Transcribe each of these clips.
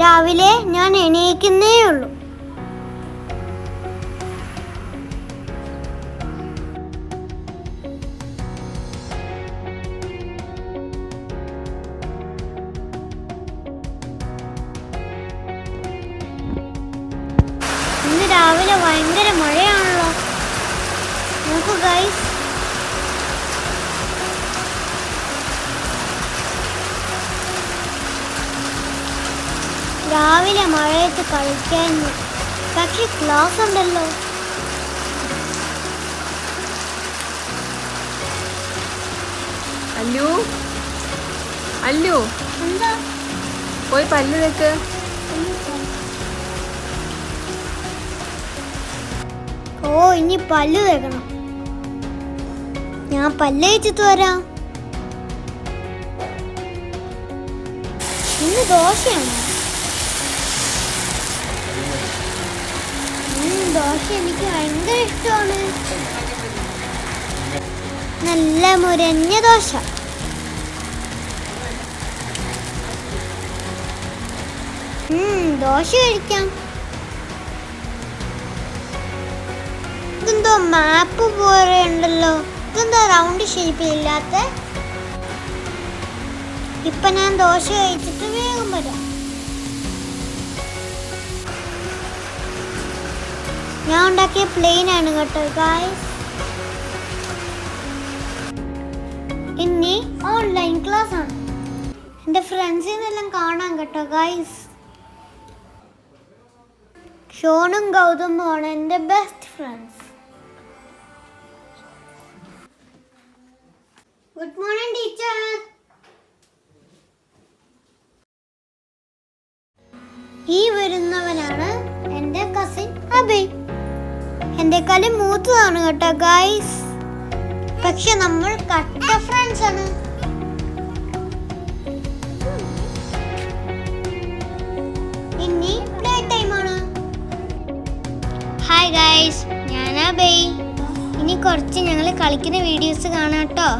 രാവിലെ ഞാൻ എണീക്കുന്നേ ഉള്ളൂ രാവിലെ മഴയത്ത് കളിക്കാൻ പക്ഷെ ക്ലാസ് ഉണ്ടല്ലോ. അല്ലു? അല്ലു? എന്താ? പോയി പല്ല് വെക്ക് ഓ ഇനി പല്ല് തേക്കണം. ഞാൻ പല്ല് അയച്ചിട്ട് വരാം. ഇന്ന് ദോശയാണോ? ദോശ എനിക്ക് ഭയങ്കര ഇഷ്ടമാണ്. നല്ല മുരഞ്ഞ ദോശ. ദോശ കഴിക്കാം. ഇതെന്തോ മാപ്പ് പോലെ ഉണ്ടല്ലോ. ഇതെന്തോ റൗണ്ട് ഷേപ്പിലില്ലാത്ത ഇപ്പൊ ഞാൻ ദോശ കഴിച്ചിട്ട് വേഗം വരാം. ഞാൻ ഉണ്ടാക്കിയ പ്ലെയിൻ ആണ് കേട്ടോ ഗായ്സ് ഇനി ഓൺലൈൻ ക്ലാസ് ആണ്. എന്റെ ഫ്രണ്ട്സിനെല്ലാം കാണാം കേട്ടോ ഗായ്സ് ഷോണും ഗൗതമുമാണ് എന്റെ best friends good morning teacher ഈ വരുന്നവനാണ് എന്റെ കസിൻ അബി. എന്റെ കളി മൂത്തതാണ് കേട്ടോ ഗൈസ് പക്ഷെ നമ്മൾ കട്ട ഫ്രണ്ട്സ് ആണ്. ഇനി ടൈം ആണ്. ഹായ് ഗൈസ് ഞാനാ ബൈ ഇനി കുറച്ച് ഞങ്ങൾ കളിക്കുന്ന വീഡിയോസ് കാണാം കേട്ടോ.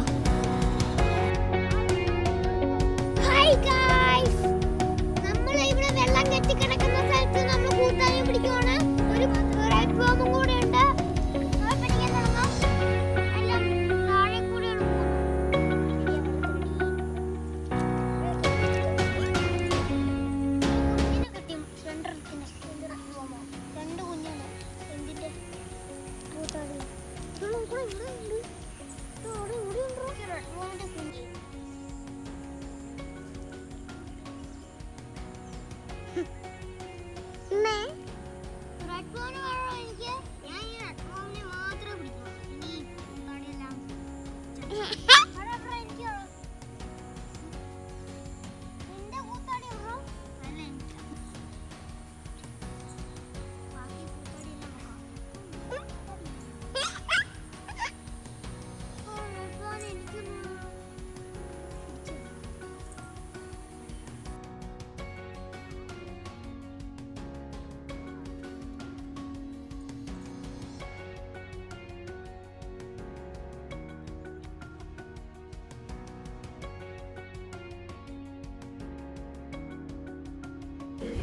Ha!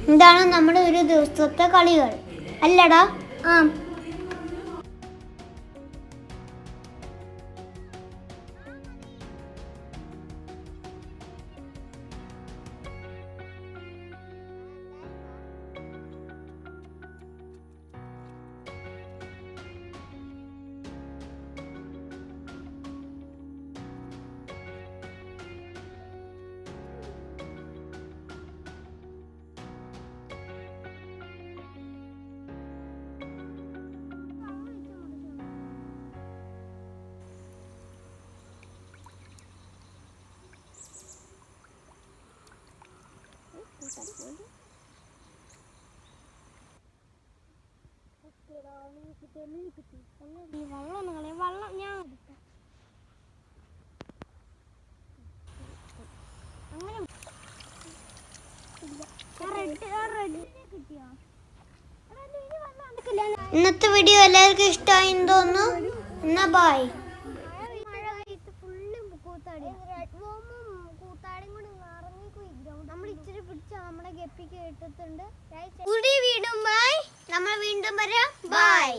ഇതാണ് നമ്മുടെ ഒരു ദിവസത്തെ കളികൾ? അല്ലടാ. ആ. ഈ വെള്ളം വെള്ളം ഞാൻ ഇന്നത്തെ വീഡിയോ എല്ലാവർക്കും ഇഷ്ടമായി തോന്നുന്നു. എന്നാ ബായ് നമ്മൾ ഇച്ചിരി പിടിച്ച നമ്മുടെ ഗപ്പിക്ക് കിട്ടത്തുണ്ട് വീണ്ടും ബൈ നമ്മൾ വീണ്ടും വരാം. ബൈ